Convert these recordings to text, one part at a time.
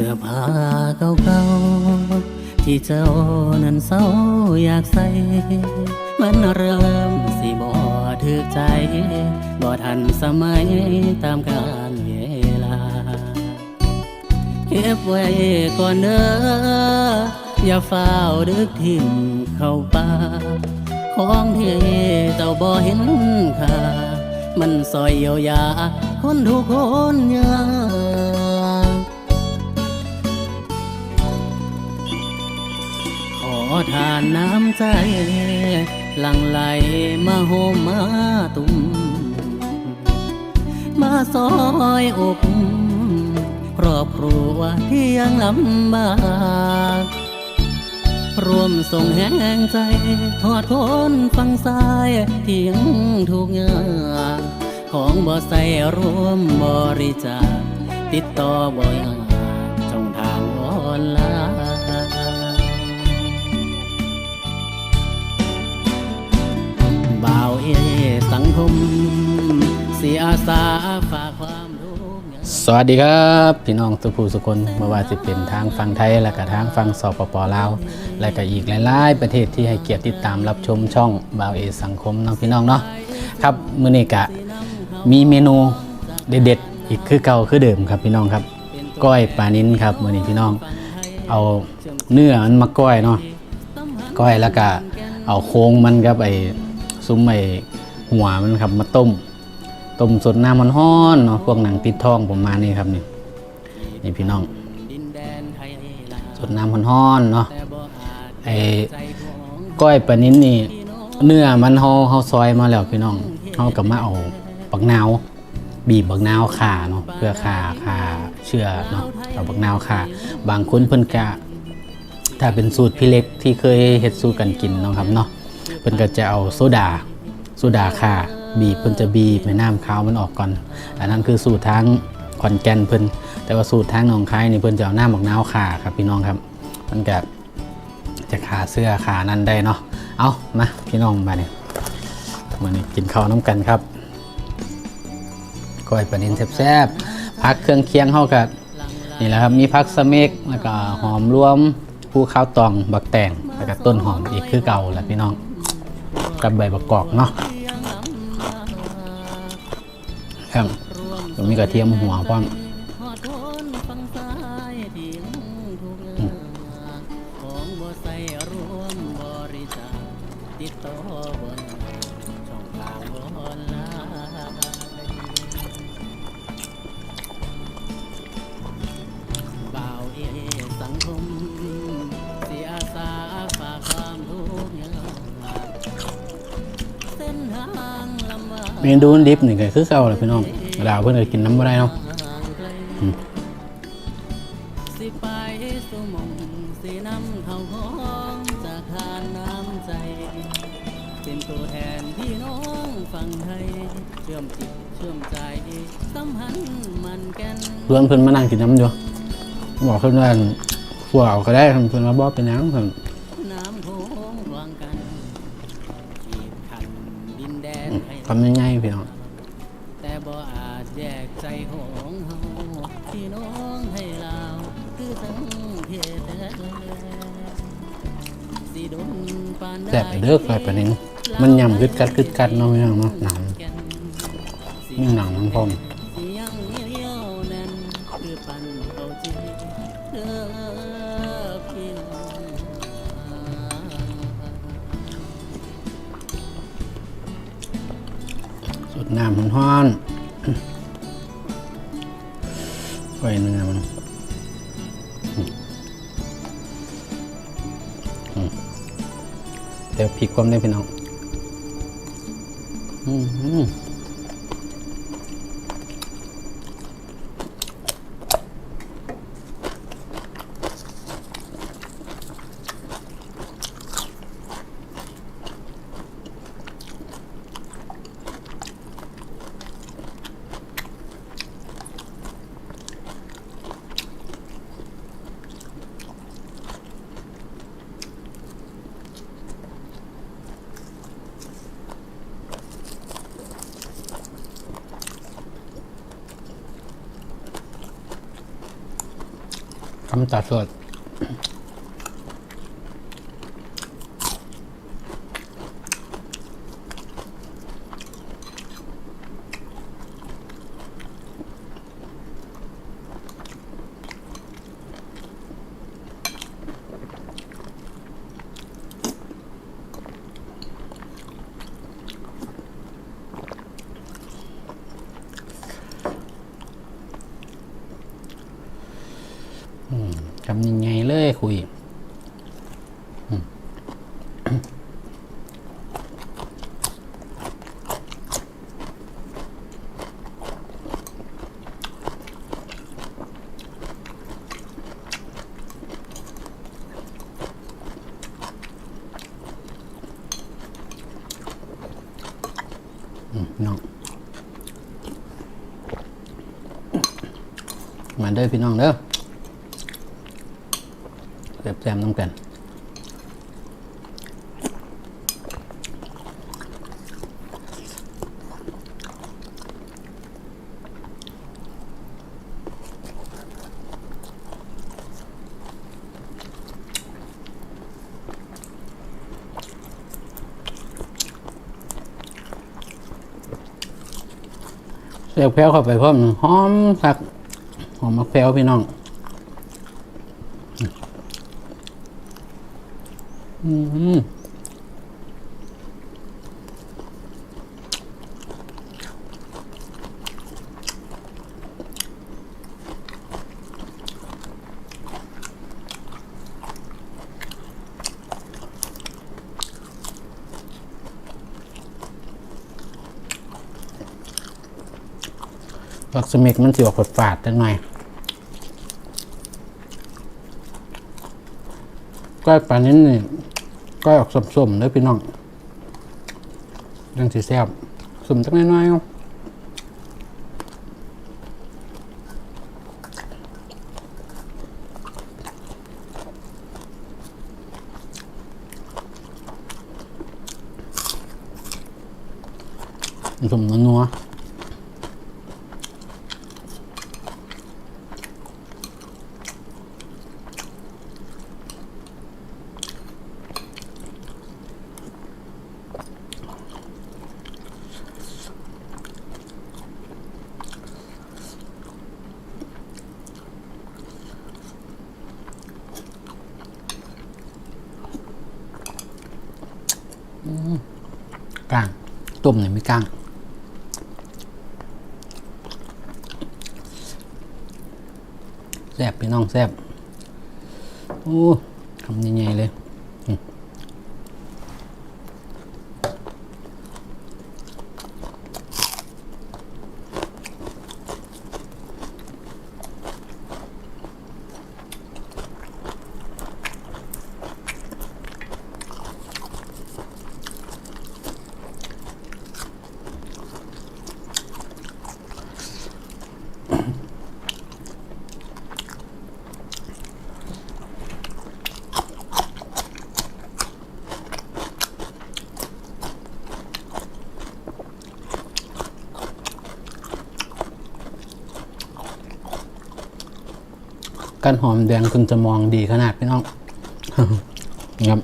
สื้อผ้าเก่าๆที่เจ้านั้นเศร้าอยากใส่ มันเริ่มสิบ่ถึกใจ บ่ทันสมัยตามกาลเวลา เก็บไว้ก่อนเด้ออย่าเฝ้าดึกทิ่มเข้าป่าของที่เจ้าบ่เห็นค่ามันซอยเยียวยาคนทุกคนยา ทานน้ำใจ หลังไหลมาโฮมมาตุ่มมาซอยอกครอบครัวที่ยังลำบากรวมส่งแห่งใจ ทอดคนฟังซ้ายที่ยังถูกข์ยาของบ่ใส่รวมบริจาคติดต่อบ่อย บ่าวเอสังคมเสียอาสาฝากความทุกข์ยากสวัสดีครับ พี่น้องสุภูสุคนไม่ว่าจะเป็นทางฝั่งไทย และก็ทางฝั่งสปปลาวและก็อีกหลาย ๆ ประเทศที่ให้เกียรติติดตามรับชมช่องบาวเอสังคมน้องพี่น้องเนาะครับมื้อนี้กะมีเมนูเด็ด ๆ อีกคือเก่าคือเดิมครับพี่น้องครับก้อยปลานิ้นครับมื้อนี้พี่น้อง เอาเนื้อมันมาก้อยเนาะก้อยแล้วก็เอาโค้งมันกับไอ ซุ้มไอ้หัวมันครับมาต้ม ต้มสดน้ำมันห้อนเนาะพวกหนังติดท้องผมมานี่ครับนี่นี่พี่น้องสดน้ำมันห้อนเนาะไอ้ก้อยปลานิ้นนี่เนื้อมันเฮาเฮาซอยมาแล้วพี่น้องเฮากับมาเอาปักนาวบีบบักนาวขาเนาะเพื่อขาขาเชื่อเนาะเอาบักนาวขาบางคนเพิ่นกะถ้าเป็นสูตรพี่เล็กที่เคยเฮ็ดสูตรกันกินเนาะครับเนาะ พิ่นก็จะเอาโซดาโซดาค่ะบีบเพิ่นจะบีบให้น้ำขาวมันออกก่อน อันนั้นคือสูตรทางขอนแก่นเพิ่นแต่ว่าสูตรทางหนองคายนี่เพิ่นจะเอาน้ำบักนาวข่าครับพี่น้องครับมันก็จะขาเสื้อขานั่นได้เนาะเอามาพี่น้องมาเนี่ยมื้อนี้กินข้าวน้ำกันครับก้อยปลานินแซ่บๆพักเครื่องเคียงเฮากับนี่แหละครับมีพักสะเมกแล้วก็หอมรวมผู้ข้าวตองบักแตงแล้วก็ต้นหอมอีกคือเก่าแหละพี่น้อง กับใบประกอบเนาะครับตรงนี้กระเทียมหัวพร้อม เมนูดิบนี่ก็คือเก่าแหละพี่น้องดาวเพิ่นก็กินน้ำบ่ได้เนาะอืมสิไปสู่หมองสินำเข้าของจากทานน้ำใจเป็นตัวแทนพี่น้องฝั่งไทยเชื่อมจิตเชื่อมใจสัมพันธ์มันแก่นเพื่อนเพิ่นมานั่งกินน้ำอยู่บอกเพิ่นว่าขัวเอาก็ได้เพิ่นมาบอกเป็นหยังเพิ่นน้ ก็ไม่ง่ายพี่น้องแต่บ่อาจแยกใจของเฮาพี่น้องให้เราคือสังเทศแท้สิดนปานใดแต่ไปเลิกไปปลานิ้นมันยำกึดกัดกึดกัดเนาะพี่น้องเนาะหนังมีหนังทั้งพร้อม น้ำมันฮ้อนไว้เนื้อมันเดี๋ยวพริกความได้พี่น้อง อืมำตัดสด ทำยังไงเลยคุยอืม อืมน้อง มาเด้อพี่น้องเด้อแซมๆน้ำกัน เสียบแพ้วเข้าไปพร้อมหอมสักหอมมะแพร้วพี่น้องอืม ผักสมิกมันสิออกฝาดๆจังหน่อยก้อยปลานิ้นนี่ก้อยออกสมๆเลยพี่น้องยังสีแซ่บสมจังน้อยๆเอาสมนัวๆ กลาง ต้มเนี่ยไม่กลาง แซ่บพี่น้องแซ่บโอ้ทำยังไงเลยอืม กันหอมแดงคุณจะมองดีขนาดพี่น้องครับ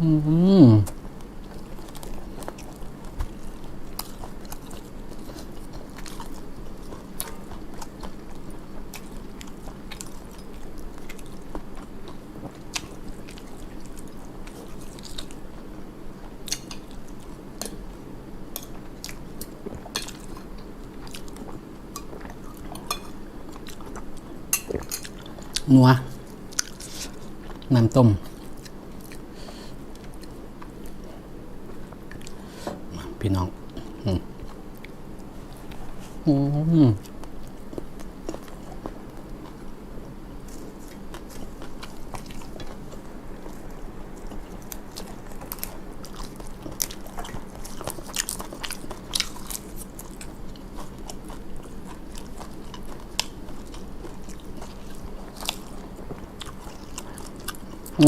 อืม นัวน้ำต้ม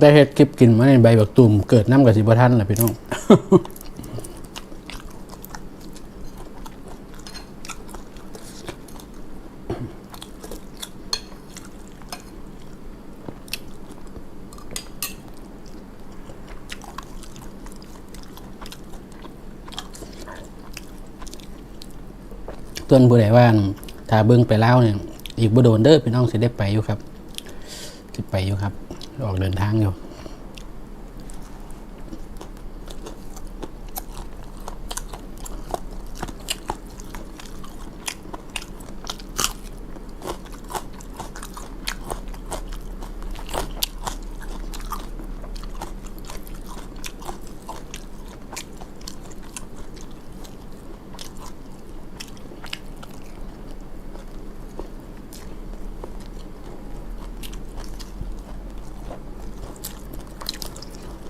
แต่เห็ดคลิปกินมาในใบบักตุ่มเกิดน้ำกับสิบท่านแหละพี่น้องต้นบุได้ว่านถ้าเบิ้งไปแล้วเนี่ยอีกบุโดนเด้อพี่น้องสิได้ไปอยู่ครับสิไปอยู่ครับ ออกเดินทางอยู่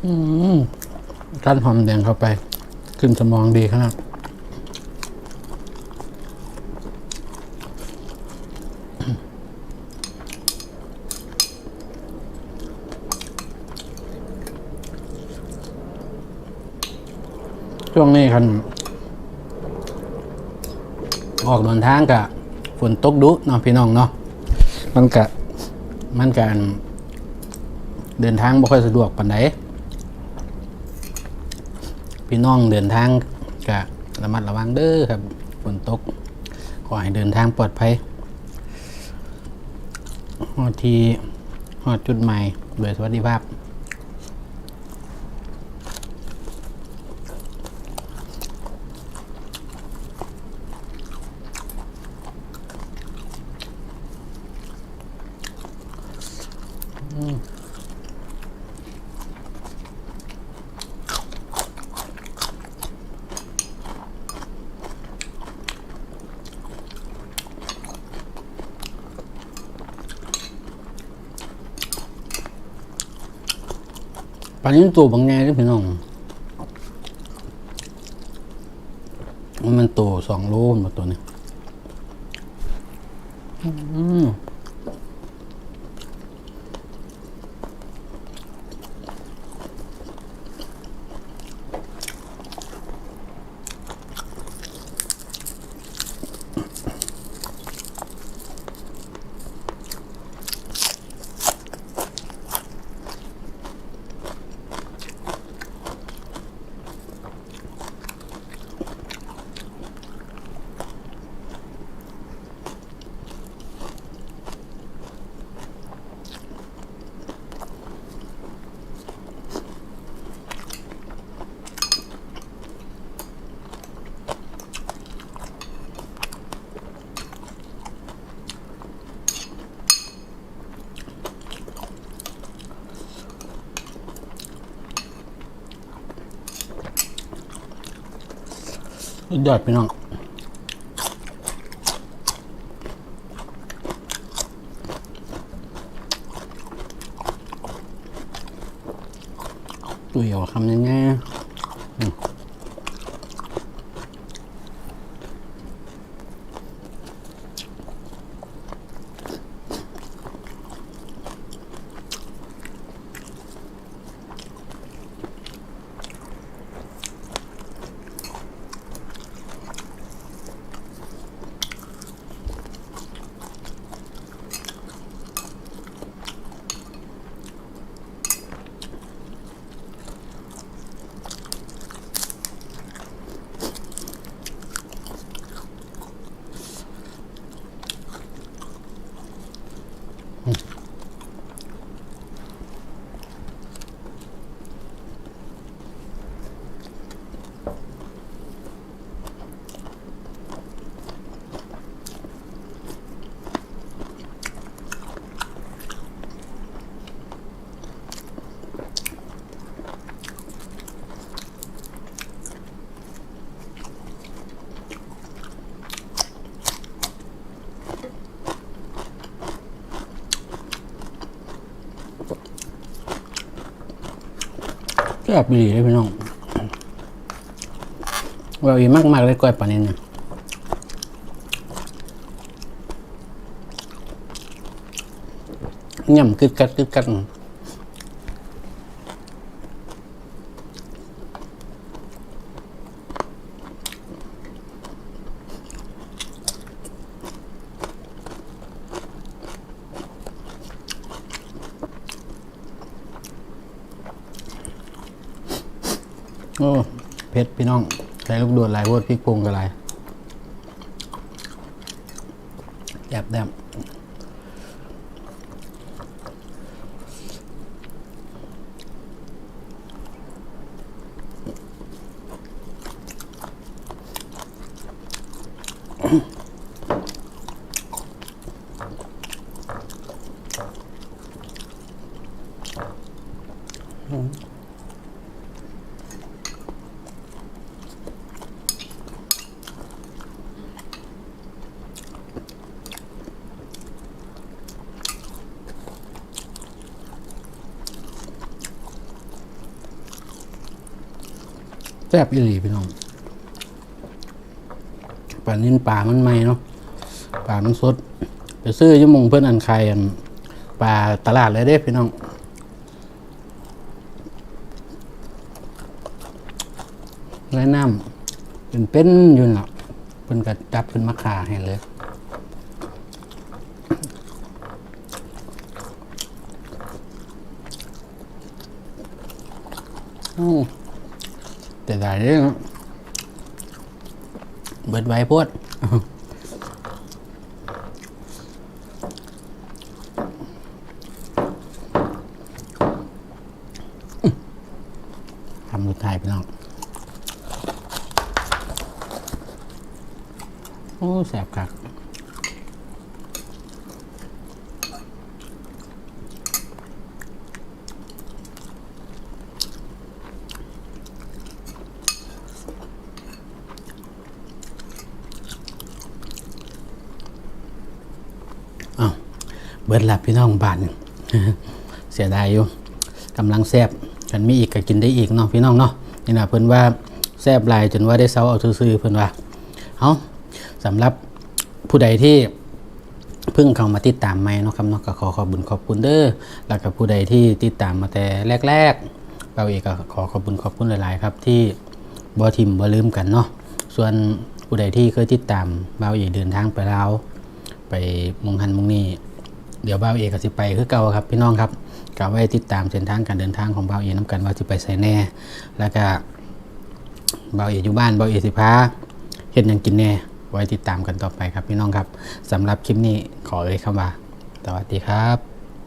อืม กั้นหอมแดงเข้าไป ขึ้นสมองดีขนาดช่วงนี้คันออกเดินทางกะฝนตกดุเนาะพี่น้องเนาะมันกะมันการเดินทางบ่ค่อยสะดวกปานใด พี่น้องเดินทางกะระมัดระวังเด้อครับฝนตกขอให้เดินทางปลอดภัยฮอดทีฮอดจุดใหม่โดยสวัสดิภาพ ปลานี้ตัวบางแง่ที่พี่น้อง มันโตสองโลหมาตัวนี้ อืม สุดยอดพี่น้องตัวเหี่ยวคำยังไง ซ่บดีเลยพี่น้องเราอีมากมากเลยก้อยปลาเนีเนี่ยย่ำกึดกัดกึดกัด อ้เผ็ดพี่น้องใส่ลูกโดดหลายโวดพริกพงกับหลายแอบแดมแซ่บอีหลีพี่น้องปลานิ่นปลามันใหม่เนาะปลามันสด ไปซื้อยี่มงเพื่อนอันใครอันปลาตลาดเลยเด้พี่น้องแนะนำเป็นเป็นอยุ่นละเพิ่นก็จับขึ้นมาขาให้เลยอืม แต่ได้เรื่องเบิดไว้โพดทำสุดท้ายพี่น้องโอ้แสบคักอ้าวเบิด หลับพี่น้องบานเสียดายอยู่กำลังแซบกันมีอีกก็กินได้อีกเนาะพี่น้องเนาะนี่นะเพิ่นว่าแซบหลายจนว่าได้เซาเอาซื่อเพิ่นว่าเอาสำหรับผู้ใดที่เพิ่งเข้ามาติดตามใหม่เนาะครับเนาะก็ขอขอบคุญขอบคุณเด้อแล้วก็ผู้ใดที่ติดตามมาแต่แรกๆเราเองก็ขอขอบคุณขอบคุณหลายๆครับ ที่บ่ทิมบ่ลืมกันเนาะส่วนผู้ใดที่เคยติดตามเราเอกเดินทางไปลาวไปมุงหันมุงนี่ เดี๋ยวบ่าวเอกก็สิไปคือเก่าครับพี่น้องครับกะไว้ติดตามเส้นทางการเดินทางของบ่าวเอกน้ำกันว่าสิไปใส่แน่ แล้วก็บ่าวเอกอยู่บ้านบ่าวเอกสิพาเห็นยังกินแน่ ไว้ติดตามกันต่อไปครับพี่น้องครับสำหรับคลิปนี้ขอเอ่ยคำว่าสวัสดีครับ